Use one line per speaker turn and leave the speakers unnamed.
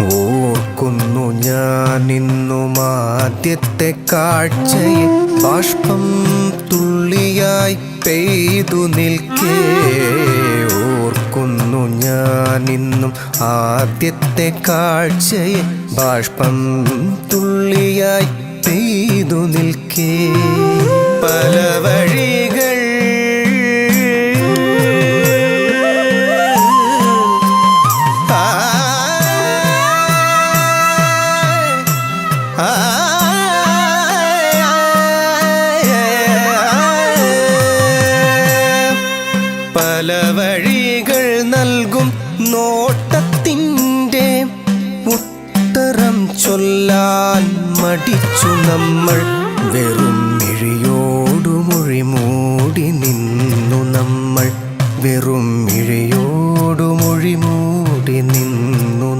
ഓർക്കുന്നു ഞാൻ ഇന്നും ആദ്യത്തെ കാഴ്ചയെ ബാഷ്പം തുള്ളിയായി പെയ്തു നിൽക്കേ. ഓർക്കുന്നു ഞാൻ ഇന്നും ആദ്യത്തെ കാഴ്ചയെ ബാഷ്പം തുള്ളിയായി പെയ്തു നിൽക്കേ. പല വഴികൾ പല വഴികൾ നൽകും നോട്ടത്തിന്റെ ഉത്തരം ചൊല്ലാൻ മടിച്ചു നമ്മൾ. വെറും മിഴിയോടു മൊഴി മൂടി നിന്നു നമ്മൾ. വെറും മിഴിയോടു മൊഴി മൂടി